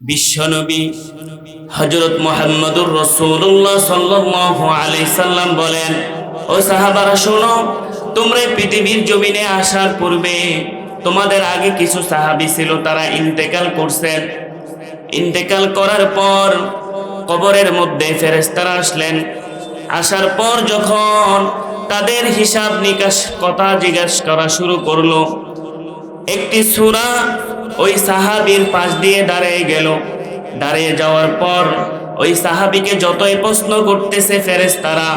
বিশ্বনবী হজরত মোহাম্মদুর রসুল্লাহ সাল্লাহ আলাইসাল্লাম বলেন, ও সাহাবারা, শোনো, তোমরা পৃথিবীর জমিনে আসার পূর্বে তোমাদের আগে কিছু সাহাবি ছিল, তারা ইন্তেকাল করছেন। ইন্তেকাল করার পর কবরের মধ্যে ফেরেস্তারা আসলেন। আসার পর যখন তাদের হিসাব নিকাশ কথা জিজ্ঞাসা করা শুরু করল একটি সুরা ওই সাহাবীর পাশ দিয়ে দাঁড়িয়ে গেল। দাঁড়িয়ে যাওয়ার পর ওই সাহাবীকে যতই প্রশ্ন করতেছে ফেরেশতারা,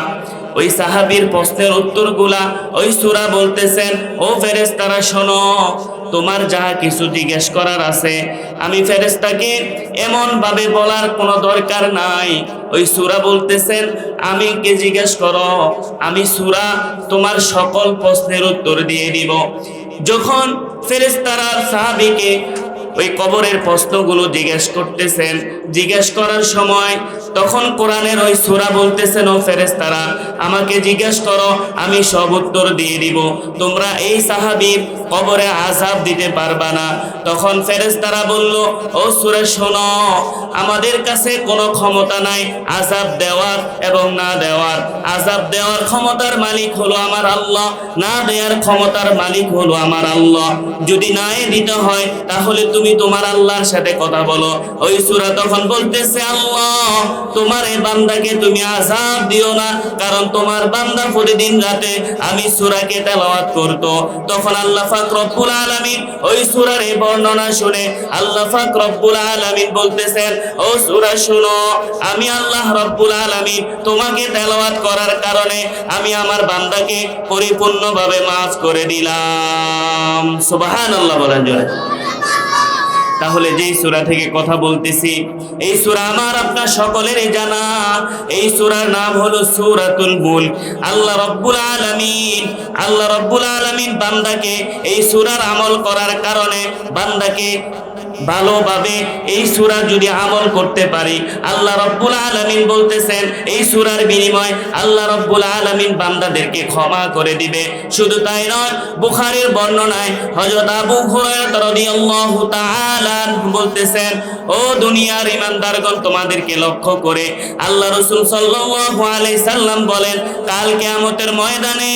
ওই সাহাবীর প্রশ্নের উত্তরগুলা ওই সুরা বলতেছেন, ও ফেরেশতারা, শোনো, তোমার যাহা কিছু জিজ্ঞেস করার আছে, আমি ফেরেস্তাকে এমন ভাবে বলার কোনো দরকার নাই। ওই সুরা বলতেছেন, আমি কে জিজ্ঞেস করো? আমি সুরা তোমার সকল প্রশ্নের উত্তর দিয়ে দিব। যখন ফেরেস্তারা সাহাবিকে ওই কবরের প্রশ্নগুলো জিজ্ঞেস করতেছেন। জিজ্ঞেস করার সময় তখন কোরআনের ওই সুরা বলতেছেন, ও ফেরেস্তারা আমাকে জিজ্ঞেস করো, আমি সব উত্তর দিয়ে দিব। তোমরা এই সাহাবির কবরে আজাব দিতে পারবা না। তখন ফেরেস্তারা বলল, ও সুরে, শোনো, আমাদের কাছে কোনো ক্ষমতা নাই আজাব দেওয়ার এবং না দেওয়ার। আজাব দেওয়ার ক্ষমতার মালিক হলো আমার আল্লাহ, না দেওয়ার ক্ষমতার মালিক হলো আমার আল্লাহ। যদি নাই দিতে হয়, তাহলে তুমি তোমার আল্লাহর সাথে কথা বলো। ওই সুরা তখন বলতেছে, আল্লাহ, তোমার এই বান্দাকে তুমি আজাব দিও না, কারণ তোমার বান্দা প্রতিদিন রাতে আমি সুরাকে তেলাওয়াত করত। তখন আল্লাহ পাক রব্বুল আলামিন ওই সূরার এই বর্ণনা শুনে আল্লাহ পাক রব্বুল আলামিন বলতেছেন, ও সূরা, শুনো, আমি আল্লাহ রব্বুল আলামিন তোমাকে তেলাওয়াত করার কারণে আমি আমার বান্দাকে পরিপূর্ণভাবে মাফ করে দিলাম। সুবহানাল্লাহ বলেন জোরে। তাহলে যেই সূরা থেকে কথা বলতেছি, এই সূরা আমার আপনার সকলেরই জানা। এই সূরার নাম হলো সূরাতুল বুল আল্লাহ রব্বুল আলামিন, আল্লাহ রব্বুল আলামিন বান্দাকে এই সূরার আমল করার কারণে বান্দাকে ভালোভাবে এই সুরা যদি আমল করতে পারি, আল্লাহ রব্বুল আলামিন বলতেছেন, এই সূরার বিনিময় আল্লাহ রব্বুল আলামিন বান্দাদেরকে ক্ষমা করে দিবে। শুধু তাই নয়, বুখারের বর্ণনায় হযরত আবু বলতেছেন, ও দুনিয়ার ইমানদারগণ তোমাদেরকে লক্ষ্য করে আল্লাহ রাসূল সাল্লাম বলেন, কাল কিয়ামতের ময়দানে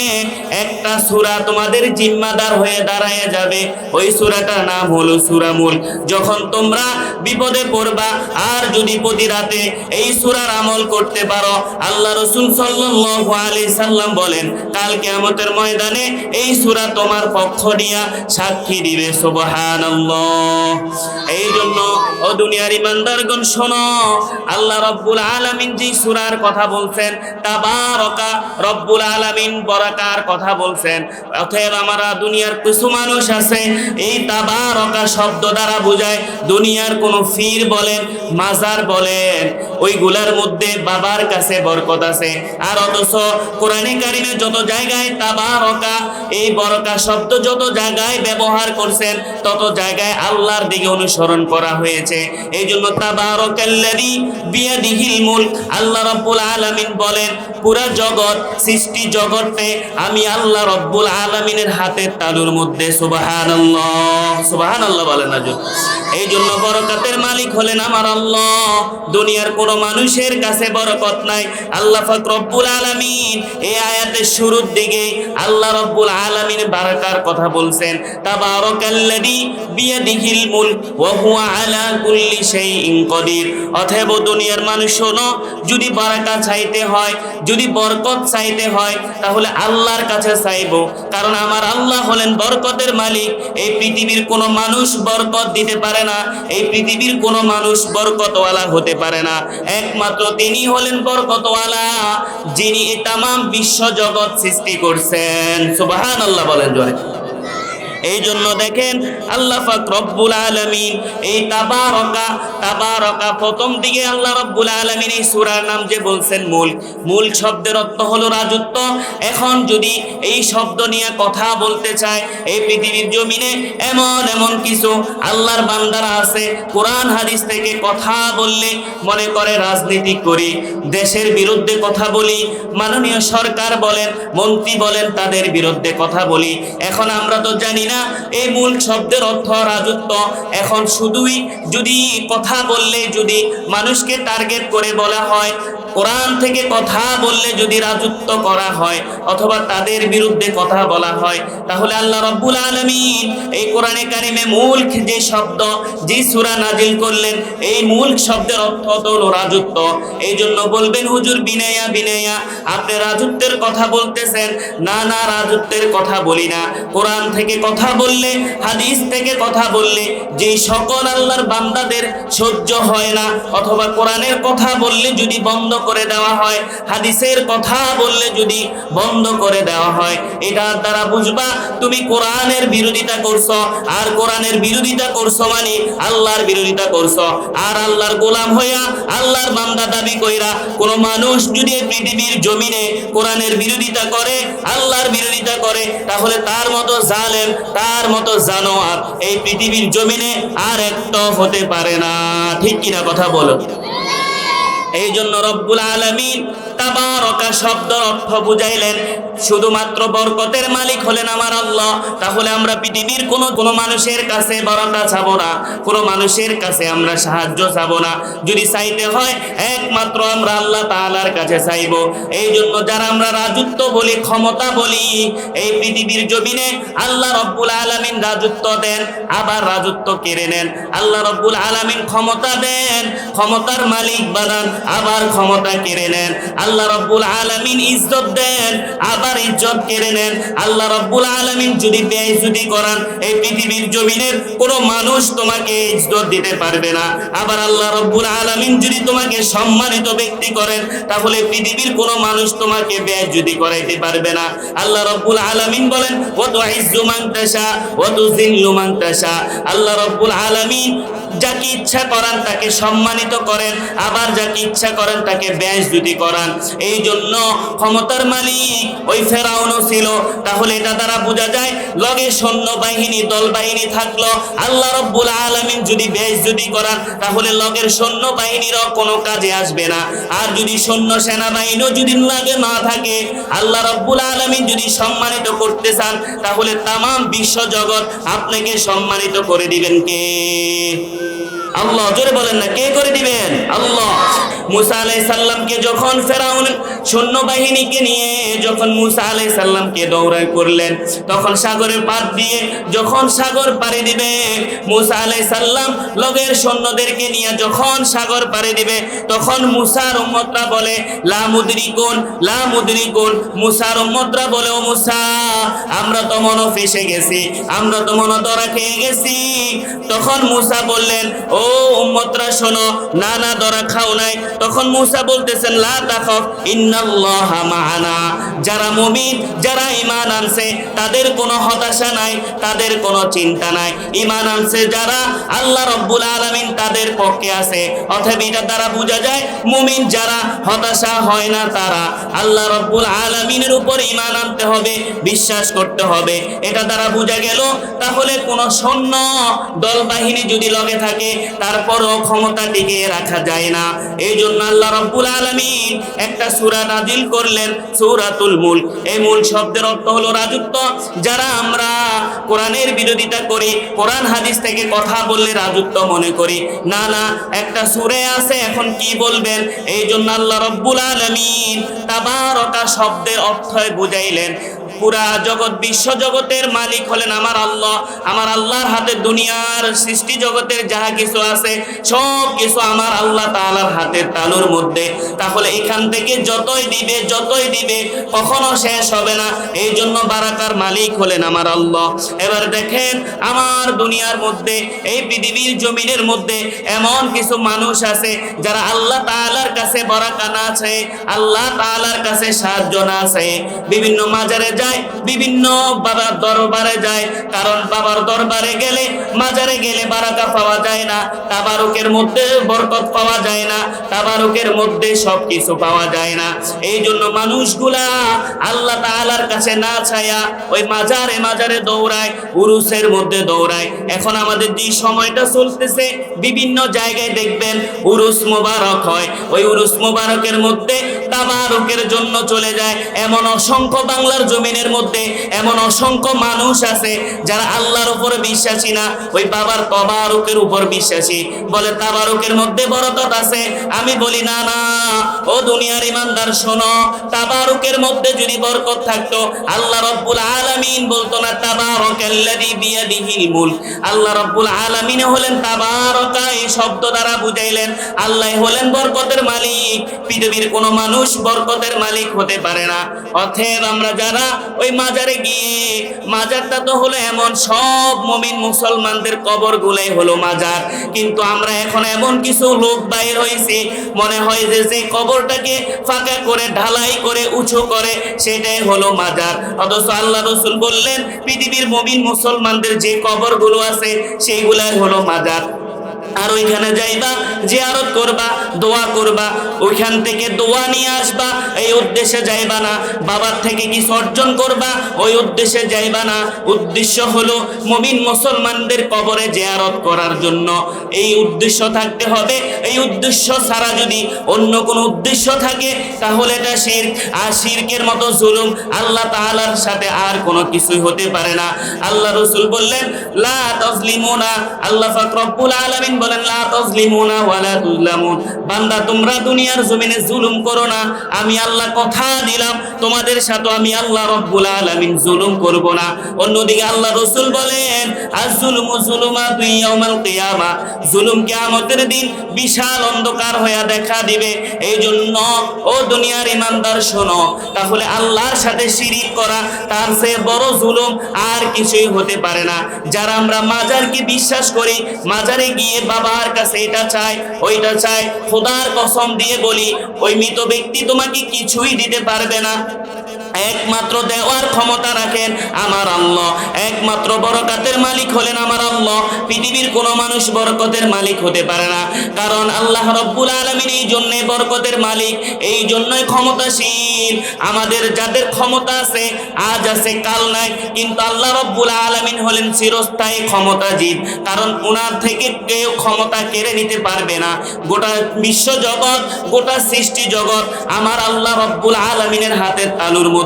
একটা সূরা তোমাদের জিম্মাদার হয়ে দাঁড়ায় যাবে। ওই সূরাটার নাম হলো সূরা মুলক যখন তোমরা বিপদে পড়বা, আর যদি প্রতি রাতে এই সূরার আমল করতে পারো, আল্লাহ রসুল সাল্লাল্লাহু আলাইহি সাল্লাম বলেন, কাল কিয়ামতের ময়দানে এই সূরা তোমার পক্ষ নিয়া সাক্ষী দিবে এই জন্য ও দুনিয়ার ইমানদারগণ, শোনো, আল্লাহ রব্বুল আলামিন যে সূরার কথা বলছেন, তাবারকা রব্বুল আলামিন বরাকার কথা বলছেন। অতএব, আমরা দুনিয়ার কিছু মানুষ আছে, এই তাবারকা শব্দ দ্বারা বোঝায় দুনিয়ার কোনো ফির বলেন, মাজার বলেন, ওইগুলার মধ্যে বাবার কাছে বরকত আছে। আর অথচ কোরআনে কারিমে যত জায়গায় তাবারকা, এই বরকা শব্দ যত জায়গায় ব্যবহার করছেন, তত জায়গায় আল্লাহর দিকে অনুসরণ করা হয়েছে। এই জন্য তাবারকাল্লাযী বিয়াদিহিল মুলক, আল্লাহ রাব্বুল আলামিন বলেন, পুরা জগৎ, সৃষ্টি জগতে আমি আল্লাহ রব্বুল আলামিনের হাতের তালুর মধ্যে, সুবহানাল্লাহ। সুবহানাল্লাহ বলেন না। এই জন্য বরকতের মালিক হলেন আমার আল্লাহ। দুনিয়ার কোন মানুষের কাছে বরকত নাই। আল্লাহ রব্বুল আলামিন এই আয়াতের শুরুর দিকে আল্লাহ রব্বুল আলামিন বারাকার কথা বলছেন, তাবারাকাল্লাযী বিয়াদিহিল মুলক ওয়া হুয়া আলা কুল্লি শাইইন কদির। অতএব দুনিয়ার মানুষ শোনো, যদি বারাকা চাইতে হয়, যদি বরকত চাইতে হয়, তাহলে আল্লাহর কাছে চাইব। কারণ আমার আল্লাহ হলেন বরকতের মালিক। এই পৃথিবীর কোনো মানুষ বরকত দিতে পারে না, এই পৃথিবীর কোনো মানুষ বরকতওয়ালা হতে পারে না। একমাত্র তিনি হলেন বরকতওয়ালা, যিনি এই তাম বিশ্ব জগৎ সৃষ্টি করছেন। সুবাহান আল্লাহ বলেন জয় এই জন্য দেখেন আল্লাহ পাক রব্বুল আলামিন এই তাবারকা তাবারকা প্রথম দিকে আল্লাহ রব্বুল আলামিন এই সূরার নাম যে বলছেন মূল মূল শব্দের অর্থ হলো রাজত্ব। এখন যদি এই শব্দ নিয়ে কথা বলতে চায়, এই পৃথিবীর জমিনে এমন এমন কিছু আল্লাহর বান্দারা আছে, কোরআন হাদিস থেকে কথা বললে মনে করে রাজনীতি করি, দেশের বিরুদ্ধে কথা বলি, মাননীয় সরকার বলেন, মন্ত্রী বলেন, তাদের বিরুদ্ধে কথা বলি। এখন আমরা তো জানি না না, এই মূল শব্দের অর্থ রাজত্ব। এখন শুধুই যদি কথা বললে যদি মানুষকে টার্গেট করে বলা হয় কোরআন থেকে কথা বললে যদি রাজত্ব করা হয় অথবা তাদের বিরুদ্ধে কথা বলা হয়, তাহলে আল্লাহ রব্বুল আলমিন এই কোরআনে কারিমে মূল যে শব্দ, যে সুরা নাজিল করলেন, এই মূল শব্দের অর্থ হলো রাজত্ব। এই জন্য বলবেন, হুজুর, বিনায়া বিনায়া, আপনি রাজত্বের কথা বলতেছেন, না না, রাজত্বের কথা বলি না। কোরআন থেকে কথা বললে, হাদিস থেকে কথা বললে, যে সকল আল্লাহর বান্দাদের সহ্য হয় না, অথবা কোরআনের কথা বললে যদি বন্ধ করে দেওয়া হয়, হাদিসের কথা বললে যদি বন্ধ করে দেওয়া হয়, এটার দ্বারা বুঝবা তুমি কোরআনের বিরোধিতা করছ, আর কোরআনের বিরোধিতা করছ মানে আল্লাহর বিরোধিতা করছ। আর আল্লাহর গোলাম হইয়া আল্লাহর বান্দা দাবি কইরা কোন মানুষ যদি পৃথিবীর জমিনে কোরআনের বিরোধিতা করে, আল্লাহর বিরোধিতা করে, তাহলে তার মতো জালেম, তার মতো জানোয়ার এই পৃথিবীর জমিনে আর একটা হতে পারে না। ঠিক কিনা কথা বলো? এই জন্য রব্বুল আলমিন তাবারকা শব্দ অর্থ বুঝাইলেন, শুধুমাত্র বরকতের মালিক হলেন আমার আল্লাহ, তাহলে আমরা পৃথিবীর কোনো কোনো মানুষের কাছে বরকত চাব না, কোনো মানুষের কাছে আমরা সাহায্য চাব না। যদি চাইতে হয়, একমাত্র আমরা আল্লাহ কাছে চাইব। এই জন্য যারা আমরা রাজত্ব বলি, ক্ষমতা বলি, এই পৃথিবীর জমিনে আল্লাহ রব্বুল আলামিন রাজত্ব দেন, আবার রাজত্ব কেড়ে নেন। আল্লাহ রব্বুল আলামিন ক্ষমতা দেন, ক্ষমতার মালিক বানান, আবার ক্ষমতা কেড়ে নেন। আল্লাহ রব্বুল আলামিন ইজ্জত দেন, আবার ইজ্জত কেড়ে নেন। আল্লাহ রব্বুল আলামিন যদি বেইজ্জতি করান, এই পৃথিবীর জমিনের কোনো মানুষ তোমাকে ইজ্জত দিতে পারবে না। আবার আল্লাহ রব্বুল আলামিন যদি তোমাকে সম্মানিত ব্যক্তি করেন, তাহলে পৃথিবীর কোনো মানুষ তোমাকে বেইজ্জতি করাইতে পারবে না। আল্লাহ রব্বুল আলামিন বলেন ও তো ইজ্জু মান তাশা ও তো জিল্লু মান তাশা। আল্লাহ রব্বুল আলামিন যাকে ইচ্ছা করান তাকে সম্মানিত করেন, আবার যাকে ইচ্ছা করেন তাকে বেইজ্জতি করান। এই জন্য ক্ষমতার মালিক ওই ফেরাউনও ছিল। তাহলে এটা দ্বারা বোঝা যায়, লগে সৈন্য বাহিনী, দল বাহিনী থাকল। আল্লাহ রব্বুল আলামিন যদি বেইজ্জতি করান, তাহলে লগের সৈন্য বাহিনীরও কোনো কাজে আসবে না। আর যদি সৈন্য সেনাবাহিনীও যদি লাগে না থাকে, আল্লাহ রব্বুল আলামিন যদি সম্মানিত করতে চান, তাহলে তাম বিশ্ব জগৎ আপনাকে সম্মানিত করে দিবেন কে? আল্লাহ জোরে বলেন না কে করে দিবেন? আল্লাহ। মুসা আলাই সাল্লামকে যখন ফেরাউন সৈন্যবাহিনীকে নিয়ে যখন মুসা আলাই সাল্লামকে দৌড়াই করলেন, তখন সাগরের পার দিয়ে যখন সাগর পাড়ি দিবে, মুসা আলাই সাল্লাম লগের সৈন্যদেরকে নিয়ে যখন সাগর পাড়ি দিবে, তখন মুসার উম্মতরা বলে, লা কোন লা কোন মুসার উম্মতরা বলে, ও মুসা, আমরা তো মনো ফেসে গেছি, আমরা তো মনো ধরা খেয়ে গেছি। তখন মুসা বললেন, ও উম্মতরা শোনো, না না ধরা খাও নাই। তখন মুসা বলতেছেন, লা তাখাফ যারা যারা আনছে, তাদের কোনো হতাশা নাই, তাদের কোনো চিন্তা নাই। আনছে যারা, আল্লাহ রব্বুল তাদের পক্ষে আছে। এটা বোঝা যায়, মুমিন যারা হতাশা হয় না তারা। আল্লাহ রব্বুল উপর আনতে হবে, বিশ্বাস করতে হবে। এটা দ্বারা বোঝা গেল, তাহলে কোনো সৈন্য দল বাহিনী যদি লগে থাকে, তারপরও ক্ষমতা টিকিয়ে রাখা যায় না। এই জন্য আল্লাহ রব্বুল আলামিন একটা সূরা নাজিল করলেন সূরাতুল মুল এই মূল শব্দের অর্থ হলো রাজত্ব। যারা আমরা কোরআনের বিরোধিতা করি, কোরআন হাদিস থেকে কথা বললে রাজত্ব মনে করি। না না, একটা সুরে আছে, এখন কি বলবেন? এই জন্য আল্লাহ রব্বুল আলামিন তাবারকা শব্দের অর্থই বুঝাইলেন। পুরা জগৎ, বিশ্ব জগতের মালিক হলেন আমার আল্লাহ। আমার আল্লাহর হাতে দুনিয়ার সৃষ্টি জগতের যাহা কিছু আছে, সব কিছু আমার আল্লাহ তাআলার হাতের তালুর মধ্যে। তাহলে এখান থেকে যতই দিবে যতই দিবে, কখনো শেষ হবে না। এই জন্য বারাকার মালিক হলেন আমার আল্লাহ। এবার দেখেন, আমার দুনিয়ার মধ্যে, এই পৃথিবীর জমিনের মধ্যে এমন কিছু মানুষ আছে, যারা আল্লাহ তাআলার কাছে বরাকা না আছে, আল্লাহ তাআলার কাছে সাহায্য না আছে। বিভিন্ন মাজারে যায়, বিভিন্ন বাবার দরবারে যায়। কারণ বাবার দরবারে গেলে, মাজারে গেলে বারাকা পাওয়া যায় না, তাবারুকের মধ্যে বরকত পাওয়া যায় না, তাবারুকের মধ্যে সব কিছু পাওয়া যায় না। এই জন্য মানুষগুলা আল্লাহ তাআলার কাছে না ছায়া ওই মাজারে মাজারে দৌড়ায়, উরুসের মধ্যে দৌড়ায়। এখন আমাদের যে সময়টা চলতেছে, বিভিন্ন জায়গায় দেখবেন উরুস মোবারক হয়। ওই উরুস মোবারকের মধ্যে তাবারুকের জন্য চলে যায়। এমন অসংখ্য বাংলার জমিনে দুনিয়ার মধ্যে এমন অসংখ্য মানুষ আছে যারা আল্লাহর উপরে বিশ্বাসী না, ওই বাবার তবারকের উপর বিশ্বাসী। বলে, তাবারকের মধ্যে বরকত আছে? আমি বলি, না না। ও দুনিয়ার ইমানদার, শোনো, তাবারকের মধ্যে যদি বরকত থাকতো, আল্লাহ রব্বুল আলামিন বলতো না, তাবারাকাল্লাযী বিয়াদিহিল মুলক। আল্লাহ রব্বুল আলামিন হলেন তাবারকা, এই শব্দ দ্বারা বুঝাইলেন, আল্লাহ হলেন বরকতের মালিক। পৃথিবীর কোনো মানুষ বরকতের মালিক হতে পারে না। অতএব আমরা যারা ওই মাজারে গিয়ে, মাজারটা তো হলো এমন সব মমিন মুসলমানদের কবর গুলাই হলো মাজার। কিন্তু আমরা এখন এমন কিছু লোক বাইর হয়েছি মনে হয় যে যে কবরটাকে ফাঁকা করে, ঢালাই করে, উঁচু করে, সেটাই হলো মাজার। অথচ আল্লাহ রসুল বললেন, পৃথিবীর মমিন মুসলমানদের যে কবরগুলো আছে, সেইগুলাই হলো মাজার। আর ওইখানে যাইবা, জিয়ারত করবা, দোয়া করবা, ওইখান থেকে দোয়া নিয়ে আসবা, এই উদ্দেশ্যে যাইবা না। বাবার থেকে কিছু অর্জন করবা, ওই উদ্দেশ্যে যাইবা না। উদ্দেশ্য হলো মমিন মুসলমানদের কবরে জিয়ারত করার জন্য। এই উদ্দেশ্য থাকতে হবে। এই উদ্দেশ্য ছাড়া যদি অন্য কোনো উদ্দেশ্য থাকে, তাহলে এটা শির আর শিরকের মতো জুলুম আল্লাহ তাআলার সাথে আর কোনো কিছুই হতে পারে না। আল্লাহ রসুল বললেন, লা তাজলিমুনা, আল্লাহ পাক রব্বুল আলামিন বলেন, লা তাজলিমুনা ওয়ালা তুজলামুন বান্দা, তোমরা দুনিয়ার জমিনে জুলুম করো না। আমি আল্লাহ কথা দিলাম, তোমাদের সাথে আমি আল্লাহ রব্বুল আলামিন জুলুম করব না। অন্যদিকে আল্লাহ রসুল বলেন আজ জুলুমু জুলুমাতু ইয়াউমাল কিয়ামা। জুলুম কিয়ামতের দিন বিশাল অন্ধকার হয়ে দেখা দিবে। এই জন্য ও দুনিয়ার ইমানদার, শোনো, তাহলে আল্লাহর সাথে শিরিক করা, তার সে বড় জুলুম আর কিছুই হতে পারে না। যারা আমরা মাজারকে বিশ্বাস করি, মাজারে গিয়ে বাবার কাছে এটা চাই, ওইটা চাই। খোদার কসম দিয়ে বলি, ওই মৃত ব্যক্তি তোমাকে কিছুই দিতে পারবে না। একমাত্র দেওয়ার ক্ষমতা রাখেন আমার আল্লাহ। একমাত্র বরকতের মালিক হলেন আমার আল্লাহ। পৃথিবীর কোনো মানুষ বরকতের মালিক হতে পারে না। কারণ আল্লাহ রব্বুল আলমিন এই জন্যে বরকতের মালিক। এই জন্যই ক্ষমতাশীল। আমাদের যাদের ক্ষমতা আছে, আজ আছে, কাল নাই। কিন্তু আল্লাহ রব্বুল আলমিন হলেন চিরস্থায়ী ক্ষমতাজিৎ কারণ ওনার থেকে কেউ ক্ষমতা কেড়ে নিতে পারবে না। গোটা বিশ্ব জগৎ, গোটা সৃষ্টি জগৎ আমার আল্লাহ রব্বুল আলমিনের হাতের তালুর মধ্যে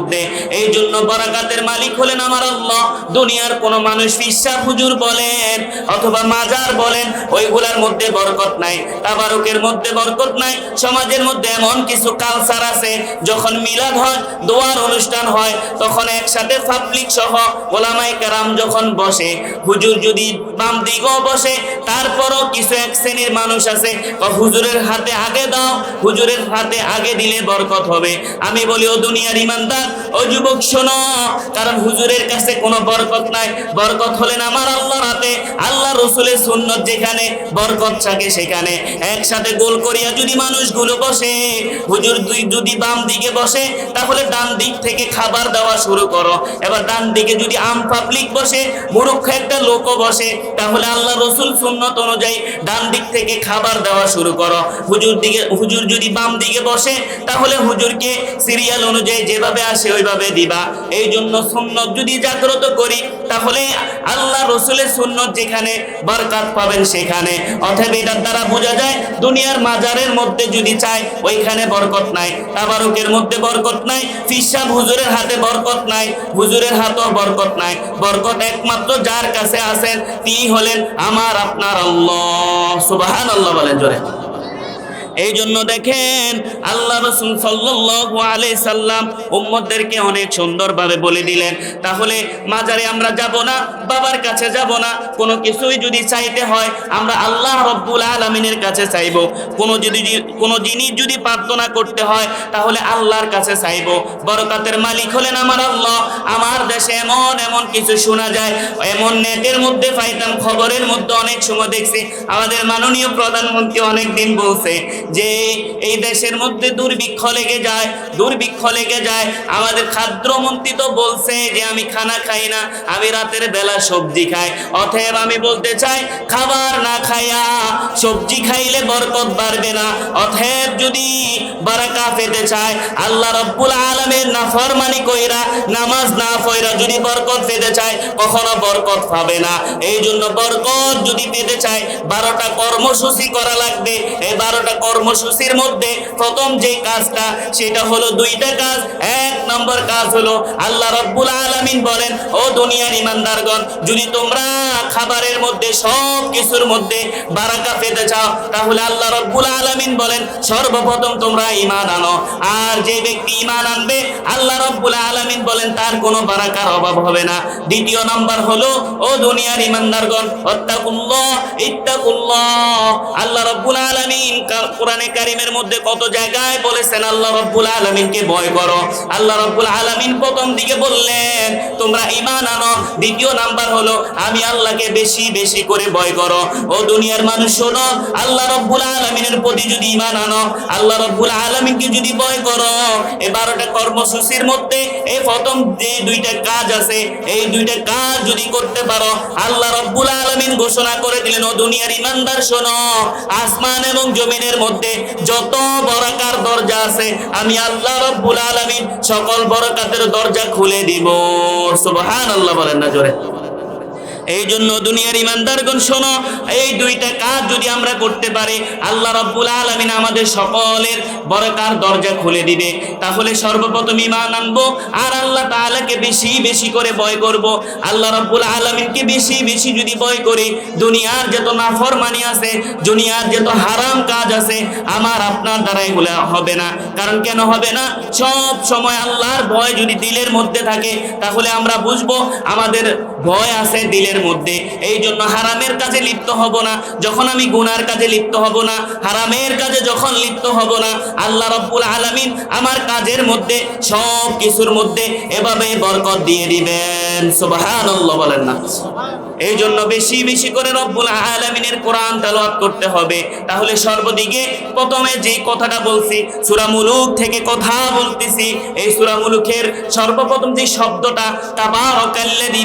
এই জন্য বরাকাতের মালিক হলেন আমার আল্লাহ। দুনিয়ার কোনো মানুষ বিশ্বাস হুজুর বলেন অথবা মাজার বলেন, ওইগুলার মধ্যে বরকত নাই, তাবারকের মধ্যে বরকত নাই। সমাজের মধ্যে এমন কিছু কালচার আছে, যখন মিলাদ হয়, দোয়ার অনুষ্ঠান হয়, তখন একসাথে পাবলিক সহ ওলামাই কারাম যখন বসে, হুজুর যদি বাম দিকেও বসে, তারপরও কিছু এক শ্রেণির মানুষ আছে হুজুরের হাতে আগে দাও, হুজুরের হাতে আগে দিলে বরকত হবে। আমি বলি, ও দুনিয়ার ইমানদার ও যুবক, শোনো। কারণ হুজুরের কাছে কোনো বরকত নাই। বরকত হলেন আমার আল্লাহর হাতে। আল্লাহ রসুলের সুন্নত যেখানে, বরকত থাকে সেখানে। একসাথে গোল করিয়া যদি মানুষগুলো বসে, হুজুর দুই যদি বাম দিকে বসে, তাহলে ডান দিক থেকে খাবার দেওয়া শুরু করো। এবার ডান দিকে যদি আম পাবলিক বসে, মূর্খ একটা লোকও বসে, তাহলে আল্লাহ রসুল সুন্নত অনুযায়ী ডান দিক থেকে খাবার দেওয়া শুরু করো। হুজুর দিকে হুজুর যদি বাম দিকে বসে, তাহলে হুজুরকে সিরিয়াল অনুযায়ী যেভাবে ওইভাবে দিবা। এই জন্য সুন্নত যদি জাগ্রত করি, তাহলে আল্লাহ রসুলের সুন্নত যেখানে বরকাত পাবেন সেখানে। অতএব এটার দ্বারা বোঝা যায়, দুনিয়ার মাজারের মধ্যে যদি চাই ওইখানে বরকত নাই। তাবারুকের মধ্যে বরকত নাই ফিসাব হুজুরের হাতে বরকত নাই, হুজুরের হাতেও বরকত নাই। বরকত একমাত্র যার কাছে আছেন, তিনি হলেন আমার আপনার আল্লাহ। সুবাহান আল্লাহ বলেন জোরে। এই জন্য দেখেন আল্লাহ রসুল সাল্লাল্লাহু আলাইহি সাল্লাম উম্মতদেরকে অনেক সুন্দরভাবে বলে দিলেন, তাহলে মাজারে আমরা যাব না, বাবার কাছে যাব না, কোনো কিছুই যদি চাইতে হয় আমরা আল্লাহ রব্বুল আলামিনের কাছে চাইব। কোনো যদি কোনো জিনিস যদি প্রার্থনা করতে হয় তাহলে আল্লাহর কাছে চাইব। বরকাতের মালিক হলেন আমার আল্লাহ। আমার দেশে এমন এমন কিছু শোনা যায়, এমন নেটের মধ্যে পাইতাম, খবরের মধ্যে অনেক সময় দেখছি, আমাদের মাননীয় প্রধানমন্ত্রী অনেক দিন বলছে যে এই দেশের মধ্যে দুর্ভিক্ষ লেগে যায়, দুর্ভিক্ষ লেগে যায়। আমাদের খাদ্যমন্ত্রী তো বলছে যে, আমি খানা খাই না, আমি রাতের বেলা সবজি খাই। অতএব আমি বলতে চাই, খাবার না খাইয়া সবজি খাইলে বরকত বাড়বে না। অতএব যদি বারাকা পেতে চায়, আল্লাহ রব্বুল আলমের না ফরমানি কইরা, নামাজ না পয়রা যদি বরকত পেতে চায়, কখনো বরকত পাবে না। এই জন্য বরকত যদি পেতে চায়, বারোটা কর্মসূচি করা লাগবে। এই বারোটা কর্ম কর্মসূচির মধ্যে প্রথম যে কাজটা, সেটা হলো দুইটা কাজ। এক নম্বর কাজ হলো আল্লাহ রব্বুল আলামিন বলেন, ও দুনিয়ার ইমানদারগণ, যদি তোমরা খাবারের মধ্যে সব কিছুর মধ্যে বারাকা পেতে চাও, তাহলে আল্লাহ রব্বুল আলামিন বলেন, সর্বপ্রথম তোমরা ইমান আনো। আর যে ব্যক্তি ইমান আনবে, আল্লাহ রব্বুল আলামিন বলেন, তার কোনো বারাকার অভাব হবে না। দ্বিতীয় নম্বর হলো, ও দুনিয়ার ইমানদারগণ, অত্তাকুল্লাহ, ইত্তাকুল্লাহ। আল্লাহ রব্বুল আলামিন কোরআনে কারিমের মধ্যে কত জায়গায় বলেছেন, আল্লাহ রব্বুল আলামিনকে ভয় করো। আল্লাহ রব্বুল আলামিন প্রথম দিকে বললেন, তোমরা ইমান আনো। দ্বিতীয় নাম্বার হলো, আমি আল্লাহকে বেশি বেশি করে ভয় করো। ও দুনিয়ার মানুষ, শোনো, আল্লাহ রব্বুল আলামিনের প্রতি যদি ইমান আনো, আল্লাহ রব্বুল আলামিনকে যদি ভয় করো এই বারোটা কর্মসূচির মধ্যে এই প্রথম যে দুইটা কাজ আছে, এই দুইটা কাজ যদি করতে পারো, আল্লাহ রব্বুল আলামিন ঘোষণা করে দিলেন, ও দুনিয়ার ইমানদার শোনো, আসমান এবং জমিনের মধ্যে যত বরাকার দরজা আছে, আমি আল্লাহ রব্বুল আলামিন সকল বরকাতের দরজা খুলে দিব। সুবহানাল্লাহ বলেন না জোরে। এই জন্য দুনিয়ার ইমানদারগণ শোনো, এই দুইটা কাজ যদি আমরা করতে পারি, আল্লাহ রব্বুল আলমিন আমাদের সকলের বরকার দরজা খুলে দিবে। তাহলে সর্বপ্রথম ইমান আনব, আর আল্লাহ তাআলাকে বেশি বেশি করে ভয় করব। আল্লাহ রব্বুল আলমিনকে বেশি বেশি যদি ভয় করি, দুনিয়ার যত নাফরমানি আছে, দুনিয়ার যত হারাম কাজ আছে, আমার আপনার দ্বারা এগুলো হবে না। কারণ কেন হবে না? সব সময় আল্লাহর ভয় যদি দিলের মধ্যে থাকে, তাহলে আমরা বুঝব আমাদের ভয় আছে দিলের মধ্যে। এই জন্য হারামের কাজে লিপ্ত হব না। যখন আমি গুনার কাজে লিপ্ত হব না, হারামের কাজে যখন লিপ্ত হব না, আল্লাহ রব্বুল আলামিন আমার কাজের মধ্যে সব কিছুর মধ্যে এভাবে বরকত দিয়ে দিবেন। সুবহানাল্লাহ বলেন না। এই জন্য বেশি বেশি করে রব্বুল আলামিনের কোরআন তেলাওয়াত করতে হবে। তাহলে সর্বদিকে প্রথমে যে কথাটা বলছি, সূরা মুলুক থেকে কথা বলতেছি। এই সূরা মুলুকের সর্বপ্রথম যে শব্দটা, তাবারাকাল্লাযী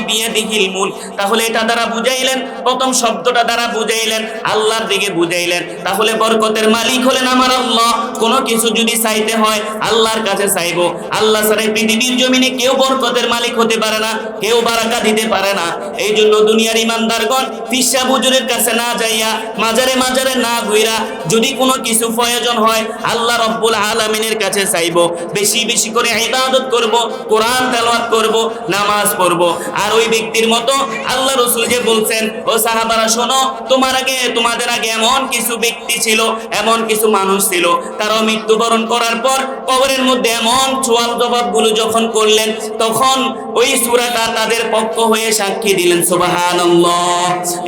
মুলক। তাহলে এটা দ্বারা বুঝাইলেন, প্রথম শব্দটা দ্বারা বুঝাইলেন, আল্লাহর দিকে বুঝাইলেন। তাহলে বরকতের মালিক হলেন আমার আল্লাহ। কোনো কিছু যদি চাইতে হয়, আল্লাহর কাছে চাইব। আল্লাহ ছাড়া পৃথিবীর জমিনে কেউ বরকতের মালিক হতে পারে না, কেউ বারাকা দিতে পারে না। এই জন্য দুনিয়ার ইমানদারগণ পিসা বুজুরের কাছে না যাইয়া, মাজারে মাজারে না ঘুইরা যদি কোনো কিছু প্রয়োজন হয়, আল্লাহ রব্বুল আলমিনের কাছে চাইব। বেশি বেশি করে ইবাদত করব, কোরআন তেলাওয়াত করব, নামাজ পড়ব। আর ওই ব্যক্তির মতো আল্লাহ রসুল যে বলছেন, ও সাহাবারা, শোনো, তোমার আগে, তোমাদের আগে এমন কিছু ব্যক্তি ছিল, এমন কিছু মানুষ ছিল। তারা মৃত্যুবরণ করার পর কবরের মধ্যে এমন সোয়াল জবাবগুলো যখন করলেন, তখন ওই সুরাটা তাদের পক্ষ হয়ে সাক্ষী দিলেন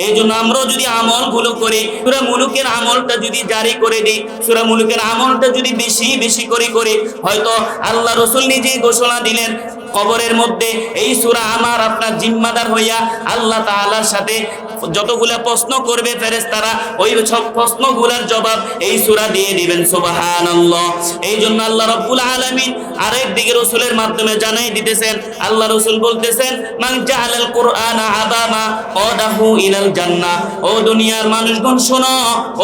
এই জন্য আমরাও যদি আমলগুলো করি, সুরা মুলুকের আমলটা যদি জারি করে দিই, সুরা মুলুকের আমলটা যদি বেশি বেশি করে করি, হয়তো আল্লাহ রসুল নিজেই ঘোষণা দিলেন কবরের মধ্যে এই সুরা আমার আপনার জিম্মাদার হইয়া আল্লাহ তাআলার সাথে যতগুলা প্রশ্ন করবে ফেরেশতারা, ওই সব প্রশ্নগুলার জবাব এই সুরা দিয়ে দিবেন, সুবহানাল্লাহ। এই জন্য আল্লাহ রাব্বুল আলামিন আরেক দিকে রসুলের মাধ্যমে জানাই দিতেছেন, আল্লাহ রসুল বলতেছেন, মান জাআলাল কুরআনা আবামা কদাহু ইলাল জান্নাহ ও দুনিয়ার মানুষগণ শোনো,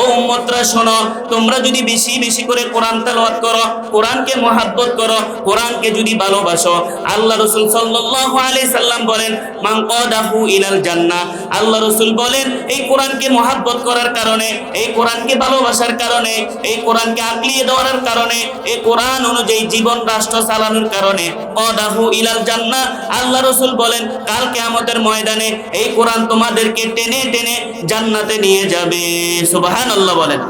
ও উম্মতরা শোনো, তোমরা যদি বেশি বেশি করে কোরআন তেলাওয়াত করো, কোরআনকে মহাব্বত করো, কোরআনকে যদি ভালোবাসো, আল্লাহ রসুল সাল্লাল্লাহু আলাইহি সাল্লাম বলেন, মান কদাহু ইলাল জান্নাহ আল্লাহ রসুল বলেন, এই কোরআনকে মহাব্বত করার কারণে, এই কোরআনকে ভালোবাসার কারণে, এই কোরআনকে আকলিয়ে দেওয়ার কারণে, এই কোরআন অনুযায়ী জীবন রাষ্ট্র চালানোর কারণে কদাহু ইলাল জান্নাহ, আল্লাহ রসুল বলেন, কাল কিয়ামতের ময়দানে এই কোরআন তোমাদেরকে টেনে টেনে জান্নাতে নিয়ে যাবে। সুবহানাল্লাহ বলেন।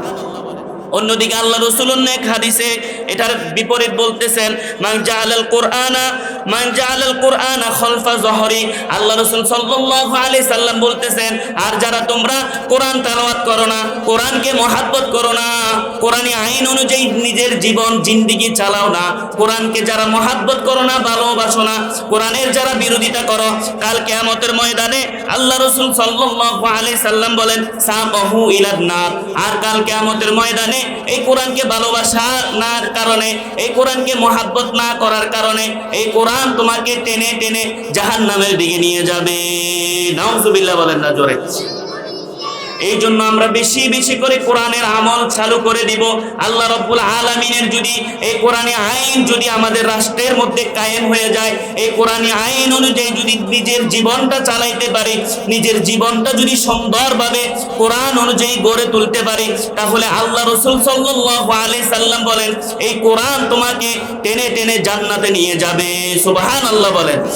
অন্যদিকে আল্লাহ রসুল অন্য এক হাদিসে এটার বিপরীত বলতেছেন, মান জাআলাল কুরআনা, মান জাআলাল কুরআনা খলফা জহরি। আল্লাহ রসুল সাল্লাল্লাহু আলাইহি সাল্লাম বলতেছেন, আর যারা তোমরা কোরআন তেলাওয়াত করো না, কোরআনকে মহাব্বত করো না, কোরআনী আইন অনুযায়ী নিজের জীবন, জিন্দিগি চালাও না, কোরআনকে যারা মহাব্বত করো না, ভালোবাসো না, কোরআনের যারা বিরোধিতা করো, কাল কিয়ামতের ময়দানে আল্লাহ রসুল সাল্লাল্লাহু আলাইহি সাল্লাম বলেন, সাবাহু ইলান নার। আর কাল কিয়ামতের ময়দানে এই কোরআনকে ভালোবাসা না কারণে, এই কোরআনকে মহাব্বত না করার কারণে, এই কোরআন তোমাকে টেনে টেনে জাহান নামের দিকে নিয়ে যাবে। নাউজুবিল্লাহ বলেন না জোরে। এই জন্য আমরা বেশি বেশি করে কোরআনের আমল চালু করে দিব। আল্লাহ রব্বুল আলমিনের যদি এই কোরআনে আইন যদি আমাদের রাষ্ট্রের মধ্যে কায়েম হয়ে যায়, এই কোরআনে আইন অনুযায়ী যদি নিজের জীবনটা চালাইতে পারি, নিজের জীবনটা যদি সুন্দরভাবে কোরআন অনুযায়ী গড়ে তুলতে পারি, তাহলে আল্লাহ রসুল সাল্লাহ আলি সাল্লাম বলেন, এই কোরআন তোমাকে টেনে টেনে জান্নাতে নিয়ে যাবে। সুবাহান আল্লাহ বলেন।